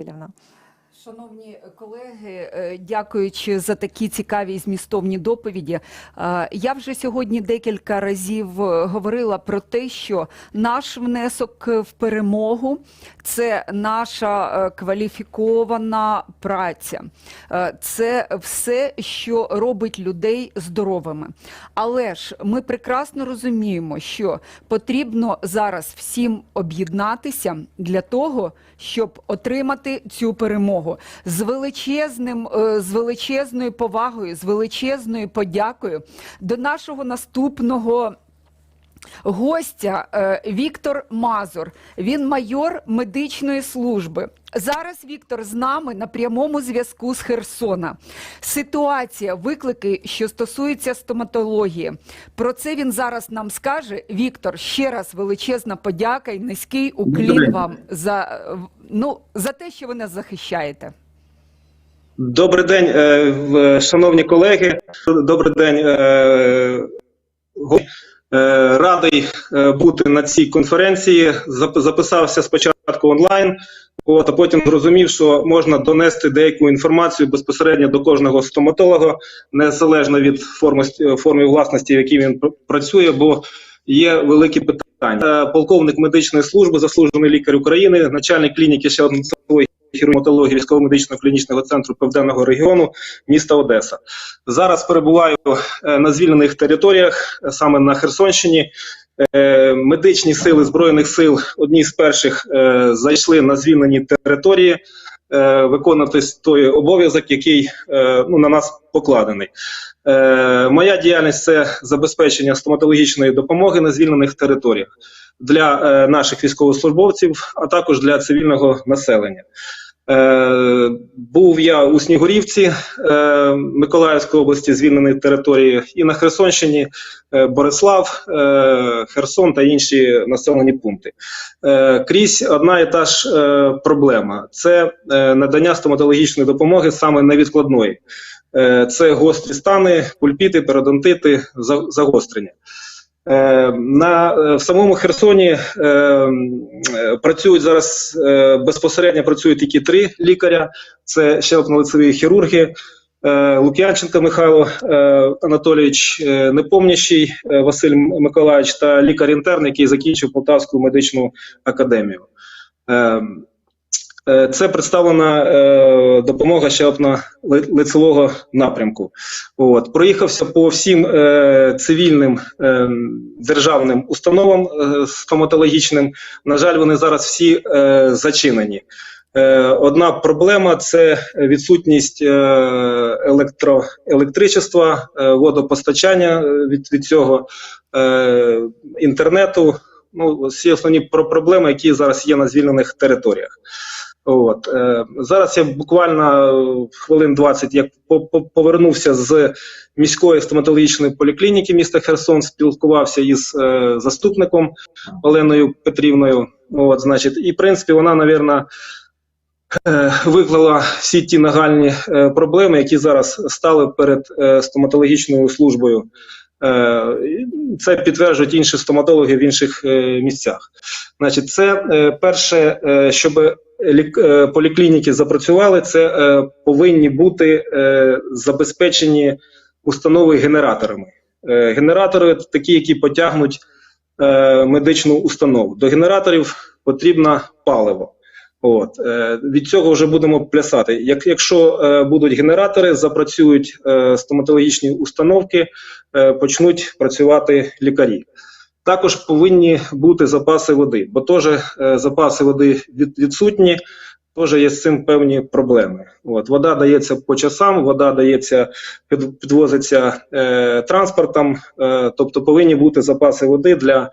Васильівна. Шановні колеги, е, дякуючи за такі цікаві і змістовні доповіді, е, я вже сьогодні декілька разів е, говорила про те, що наш внесок в перемогу це наша кваліфікована праця, це все, що робить людей здоровими. Але ж ми прекрасно розуміємо, що потрібно зараз всім об'єднатися для того, щоб отримати цю перемогу з величезним, е, з величезною повагою, з величезною подякою до нашого наступного. Гостя е, Віктор Мазур, він майор медичної служби. Зараз Віктор з нами на прямому зв'язку з Херсона. Ситуація, виклики, що стосуються стоматології. Про це він зараз нам скаже. Віктор, ще раз величезна подяка і низький уклін Добре. вам за, е, ну, за те, що ви нас захищаєте. Добрий день, е, шановні колеги. Добрий день. Е, Радий е, бути на цій конференції. Записався спочатку онлайн, от, а потім зрозумів, що можна донести деяку інформацію безпосередньо до кожного стоматолога, незалежно від форми, форми власності, в якій він пр- працює, бо є великі питання. Е, Полковник медичної служби, заслужений лікар України, начальник клініки ще хірургії військово-медичного клінічного центру Південного регіону міста Одеса. Зараз перебуваю е, на звільнених територіях, е, саме на Херсонщині. Е, Медичні сили Збройних сил одні з перших зайшли на звільнені території виконувати той обов'язок, який ну, на нас покладений. Моя діяльність це забезпечення стоматологічної допомоги на звільнених територіях для е, наших військовослужбовців, а також для цивільного населення. Е, був я у Снігурівці е, Миколаївської області, звільненої території, і на Херсонщині Борислав, Херсон та інші населені пункти. Крізь одна і та ж проблема це надання стоматологічної допомоги саме невідкладної. Е, це гострі стани, пульпіти, перодонтити, загострення. Е, На е, в самому Херсоні е, е, працюють зараз е, безпосередньо працюють тільки три лікаря: це щелепно-лицеві хірурги. е, Лук'янченко Михайло е, Анатолійович, е, Непомнящий е, Василь Миколаївич та лікар-інтерн, який закінчив Полтавську медичну академію. Е, Це представлена е, допомога щелепно-лицевого напрямку. От проїхався по всім е, цивільним е, державним установам е, стоматологічним. На жаль, вони зараз всі е, зачинені. Е, одна проблема це відсутність е, електро, електричества, е, водопостачання е, від, від цього е, інтернету. Ну, всі основні про проблеми, які зараз є на звільнених територіях. От е, зараз я буквально хвилин 20 як по- по- повернувся з міської стоматологічної поліклініки міста Херсон, спілкувався із е, заступником Оленою Петрівною. От, значить, і в принципі вона, навірно, е, виклала всі ті нагальні проблеми, які зараз стали перед стоматологічною службою. Це підтверджують інші стоматологи в інших місцях. Значить, це е, перше, е, щоб е, поліклініки запрацювали, це повинні бути забезпечені установи генераторами. Генератори такі, які потягнуть медичну установу. До генераторів потрібно паливо. От від цього вже будемо плясати. Як якщо будуть генератори, запрацюють стоматологічні установки, почнуть працювати лікарі. Також повинні бути запаси води, бо теж е, запаси води відсутні, теж є з цим певні проблеми. От, вода дається по часам, вода дається, підвозиться е, транспортом, е, тобто повинні бути запаси води для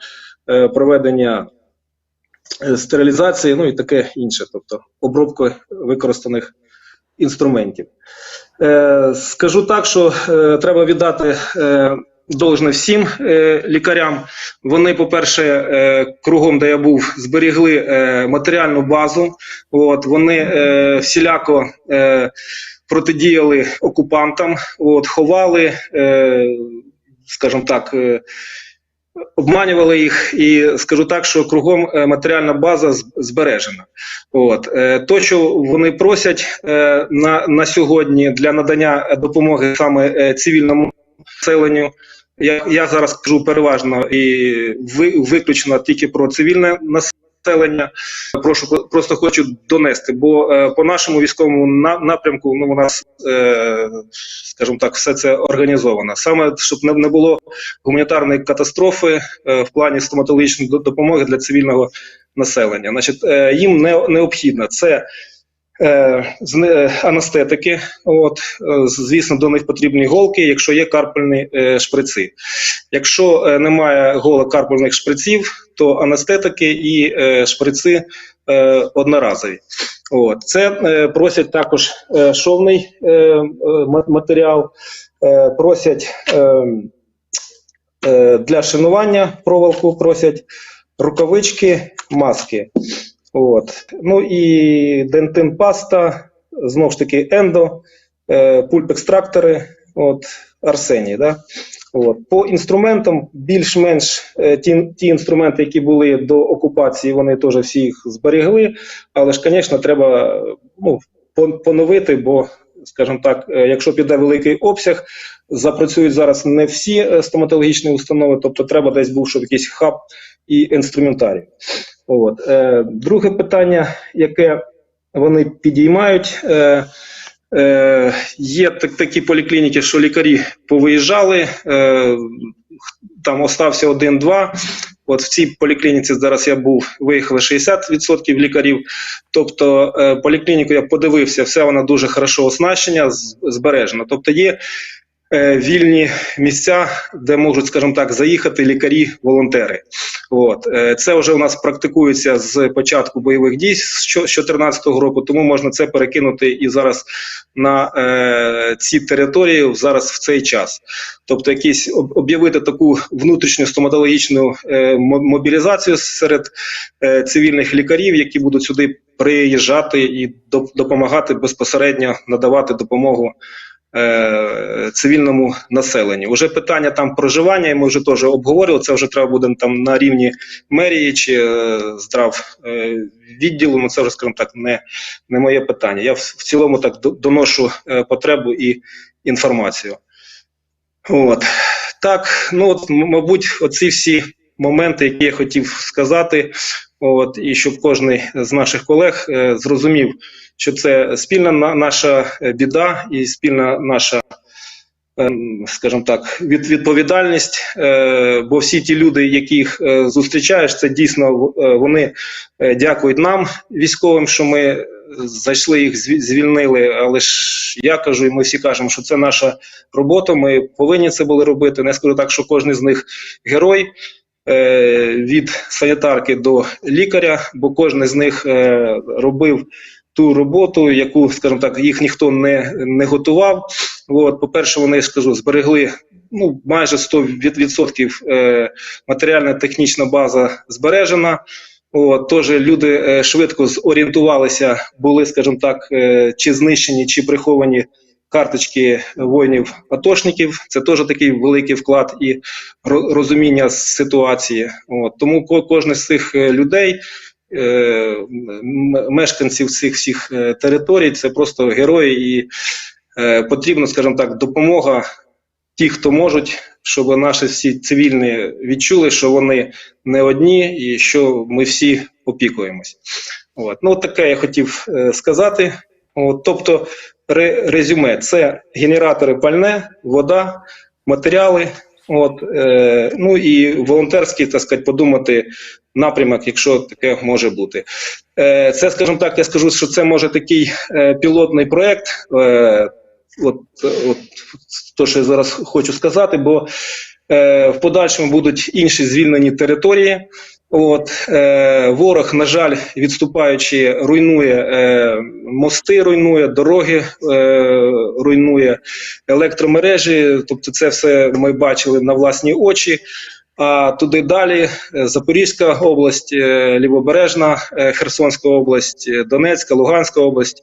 е, проведення е, стерилізації, ну і таке інше, тобто обробки використаних інструментів. Е, скажу так, що е, треба віддати е, должне всім е, лікарям. Вони, по-перше, е, кругом, де я був, зберігли е, матеріальну базу. От, вони е, всіляко е, протидіяли окупантам, от, ховали, е, скажімо так, е, обманювали їх, і скажу так, що кругом е, матеріальна база збережена. От е, то, що вони просять е, на, на сьогодні для надання допомоги саме цивільному населенню. Я, я зараз кажу переважно і ви, виключно тільки про цивільне населення. Прошу просто хочу донести, бо е, по нашому військовому на, напрямку ну, у нас, е, скажімо так, все це організовано. Саме щоб не, не було гуманітарної катастрофи е, в плані стоматологічної до- допомоги для цивільного населення. Значить, е, їм не, необхідно це. Е, е, анестетики, от е, звісно, до них потрібні голки, якщо є карпельні е, шприци. Якщо немає голок карпельних шприців, то анестетики і шприци одноразові. От. Це просять також шовний ма- матеріал, просять для шинування проволоку, просять рукавички, маски. От. Ну і дентин паста, знову ж таки, ендо, е, пульп-екстрактори, от, Арсеній. Да? От. По інструментам, більш-менш е, ті, ті інструменти, які були до окупації, вони теж всі їх зберегли. Але ж, звісно, треба ну, поновити, бо, скажімо так, е, якщо піде великий обсяг, запрацюють зараз не всі е, стоматологічні установи, тобто треба десь був, щоб якийсь хаб і інструментарій. От. Е, друге питання, яке вони підіймають. Е, е, є так, такі поліклініки, що лікарі повиїжджали, е, там остався один-два. От в цій поліклініці зараз я був, виїхали 60% лікарів. Тобто е, поліклініку я подивився, все вона дуже хорошо оснащена, збережена. Тобто є вільні місця, де можуть, скажімо так, заїхати лікарі-волонтери. От е, це вже у нас практикується з початку бойових дій з 2014 року, тому можна це перекинути і зараз на е, ці території зараз в цей час. Тобто, якісь об'явити таку внутрішню стоматологічну е, мобілізацію серед е, цивільних лікарів, які будуть сюди приїжджати і допомагати безпосередньо надавати допомогу е, цивільному населенню. Уже питання там проживання, і ми вже теж обговорили. Це вже треба буде там на рівні мерії чи е, здрав е, відділу. Ну це вже, скажімо так, не, не моє питання. Я в, цілому так доношу потребу і інформацію. От так, ну от, мабуть, оці всі моменти, які я хотів сказати, от і щоб кожен з наших колег е, зрозумів, що це спільна на- наша е, біда і спільна наша, ем, скажімо так, від, відповідальність. Е, бо всі ті люди, яких е, зустрічаєш, це дійсно е, вони е, дякують нам, військовим, що ми е, зайшли їх, звільнили. Але ж я кажу, і ми всі кажемо, що це наша робота. Ми повинні це були робити. Не скажу так, що кожен з них герой. Е, Від санітарки до лікаря, бо кожен з них е, робив ту роботу, яку, скажімо так, їх ніхто не, не готував. От, по-перше, вони ж зберегли ну, майже 100% е, матеріальна технічна база збережена. От, тож люди швидко зорієнтувалися, були, скажімо так, чи знищені, чи приховані карточки воїнів-атошників. Це теж такий великий вклад і розуміння ситуації. От, тому ко- кожен з цих е, людей е, мешканців цих всіх е, територій це просто герої, і потрібно, скажімо так, допомога ті, хто можуть, щоб наші всі цивільні відчули, що вони не одні і що ми всі опікуємось. От. Ну, таке я хотів сказати. От, тобто, резюме це генератори пальне, вода, матеріали. От, е, ну і волонтерський, так сказати, подумати напрямок, якщо таке може бути. Е, це, скажімо так, я скажу, що це може такий е, пілотний проєкт. Е, от, от то, що я зараз хочу сказати, бо е, в подальшому будуть інші звільнені території. От е, ворог, на жаль, відступаючи, руйнує е, мости, руйнує дороги, е, руйнує електромережі. Тобто, це все ми бачили на власні очі. А туди далі е, Запорізька область, е, Лівобережна, е, Херсонська область, Донецька, Луганська область,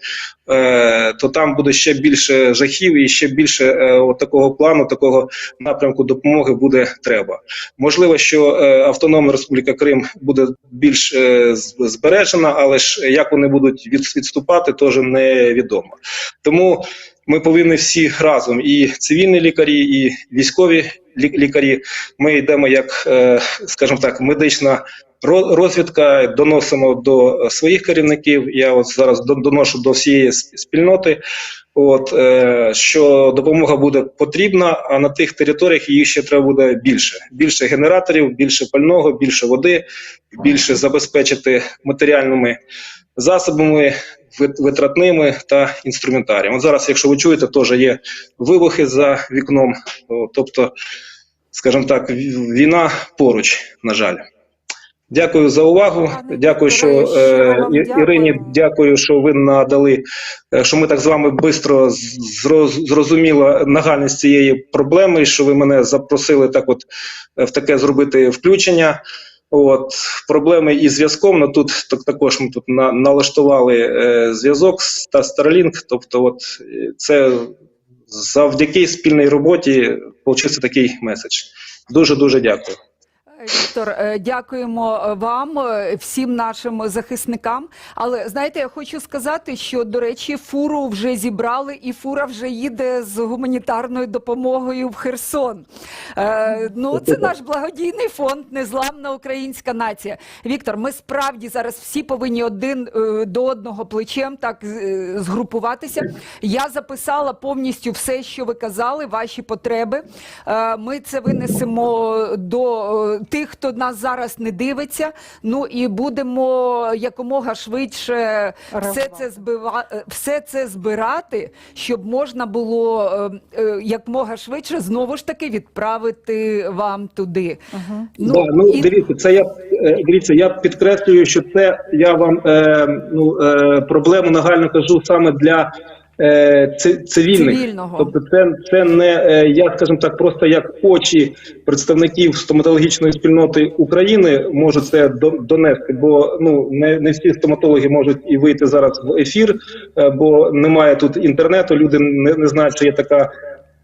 то там буде ще більше жахів і ще більше от такого плану, такого напрямку допомоги буде треба. Можливо, що Автономна Республіка Крим буде більш збережена, але ж як вони будуть відступати, теж невідомо. Тому ми повинні всі разом, і цивільні лікарі, і військові лікарі. Ми йдемо як, е, скажімо так, медична ро- розвідка, доносимо до своїх керівників. Я от зараз доношу до всієї спільноти. От е, що допомога буде потрібна, а на тих територіях її ще треба буде більше. Більше генераторів, більше пального, більше води, більше забезпечити матеріальними засобами, витратними та інструментарієм. От зараз, якщо ви чуєте, теж є вибухи за вікном. Тобто, скажімо так, війна поруч, на жаль. Дякую за увагу. Дякую, що е, Ірині. дякую. Що ви надали, е, що ми так з вами швидко зрозуміли нагальність цієї проблеми, і що ви мене запросили так, от е, в таке зробити включення. От проблеми із зв'язком. Ну тут так також ми тут на, налаштували е, зв'язок та Starlink. Тобто, от це завдяки спільній роботі получився такий меседж. Дуже дуже дякую. Віктор, е, дякуємо е, вам, е, всім нашим захисникам. Але знаєте, я хочу сказати, що до речі, фуру вже зібрали, і фура вже їде з гуманітарною допомогою в Херсон. Е, ну, це наш благодійний фонд Незламна українська нація. Віктор, ми справді зараз всі повинні один до одного плечем так згрупуватися. Я записала повністю все, що ви казали, ваші потреби. Е, Ми це винесемо до тих, хто нас зараз не дивиться. Ну і будемо якомога швидше все це збива... е, все це збирати, щоб можна було е, е, якомога швидше знову ж таки відправити вам туди. Ну, да, ну і- дивіться, це я дивіться. Я підкреслюю, що це я вам е, ну, е, проблему нагально кажу саме для цивільних. Цивільного. Тобто, це, це не е, я, скажімо так, просто як очі представників стоматологічної спільноти України можуть це до- донести, бо ну не, не всі стоматологи можуть і вийти зараз в ефір, е, бо немає тут інтернету. Люди не, не знають, що є така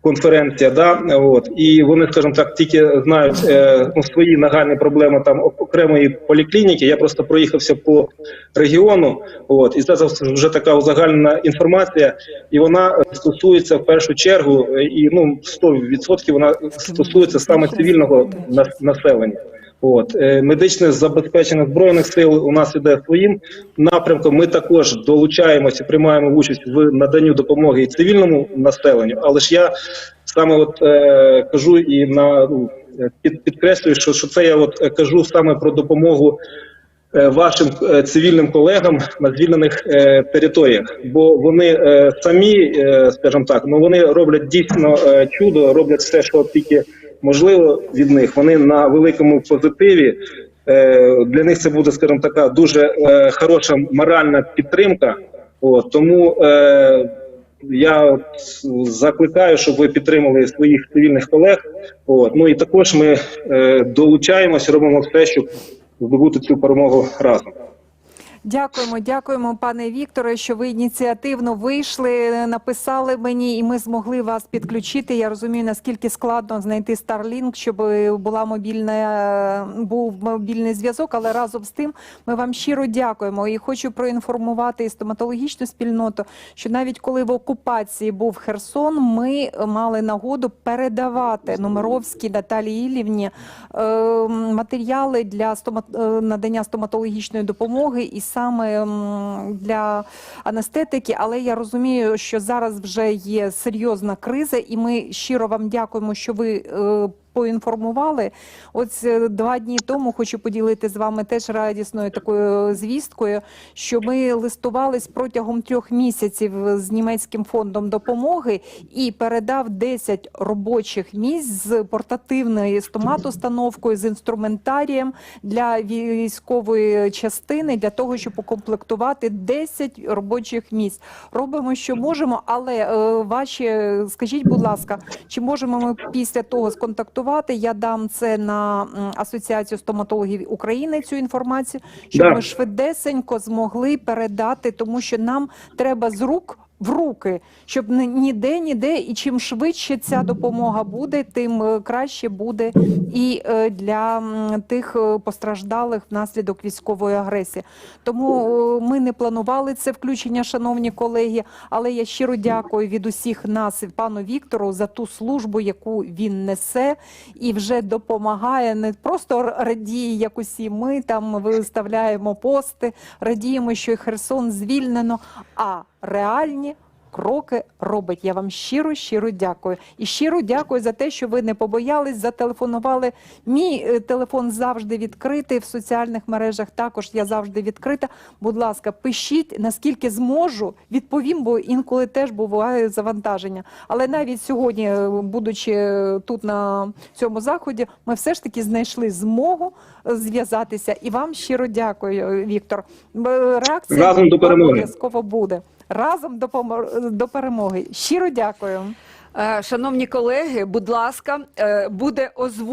конференція, да, от і вони, скажімо так, тільки знають е, ну, свої нагальні проблеми там окремої поліклініки. Я просто проїхався по регіону, от і це вже така узагальнена інформація, і вона стосується в першу чергу, е, і ну 100% вона стосується саме цивільного населення. От е, медичне забезпечення збройних сил у нас іде своїм напрямком. Ми також долучаємося, приймаємо участь в наданню допомоги цивільному населенню. Але ж я саме от е, кажу і на ну, е, під, підкреслюю, що, що це я от е, кажу саме про допомогу вашим цивільним колегам на звільнених е, територіях, бо вони е, самі, е, скажімо так, ну вони роблять дійсно чудо, роблять все, що тільки можливо від них. Вони на великому позитиві. Е, Для них це буде, скажімо, така дуже е, хороша моральна підтримка. От, тому е, я закликаю, щоб ви підтримали своїх цивільних колег. От, ну і також ми е, долучаємося, робимо все, щоб здобути цю перемогу разом. Дякуємо, дякуємо, пане Вікторе, що ви ініціативно вийшли, написали мені, і ми змогли вас підключити. Я розумію, наскільки складно знайти Starlink, щоб була мобільна, був мобільний зв'язок, але разом з тим ми вам щиро дякуємо. І хочу проінформувати і стоматологічну спільноту, що навіть коли в окупації був Херсон, ми мали нагоду передавати Номеровській Наталії Ілівні е, матеріали для стома- е, надання стоматологічної допомоги і саме для анестетики. Але я розумію, що зараз вже є серйозна криза, і ми щиро вам дякуємо, що ви. Поінформували, от е, два дні тому хочу поділити з вами теж радісною такою звісткою, що ми листувались протягом трьох місяців з німецьким фондом допомоги і передав 10 робочих місць з портативною стоматостановкою, з інструментарієм для військової частини для того, щоб укомплектувати 10 робочих місць. Робимо, що можемо, але е, ваші, скажіть, будь ласка, чи можемо ми після того сконтактуватися працювати. Я дам це на Асоціацію стоматологів України цю інформацію, щоб Да. ми швидесенько змогли передати, тому що нам треба з рук. В руки, щоб ні- ніде, ніде, і чим швидше ця допомога буде, тим е, краще буде і е, для тих е, постраждалих внаслідок військової агресії. Тому ми не планували це включення, шановні колеги. Але я щиро дякую від усіх нас пану Віктору за ту службу, яку він несе і вже допомагає. Не просто радіє, як усі ми там виставляємо пости, радіємо, що Херсон звільнено, а реальні. Кроки робить. Я вам щиро, щиро дякую. І щиро дякую за те, що ви не побоялись, зателефонували. Мій е, телефон завжди відкритий в соціальних мережах. Також я завжди відкрита. Будь ласка, пишіть наскільки зможу, відповім, бо інколи теж буває завантаження. Але навіть сьогодні, е, будучи е, тут на цьому заході, ми все ж таки знайшли змогу зв'язатися. І вам щиро дякую, Віктор. Реакція Разом до перемоги. обов'язково буде. Разом до до перемоги. Щиро дякую. Е, Шановні колеги, будь ласка, е, буде озвучено.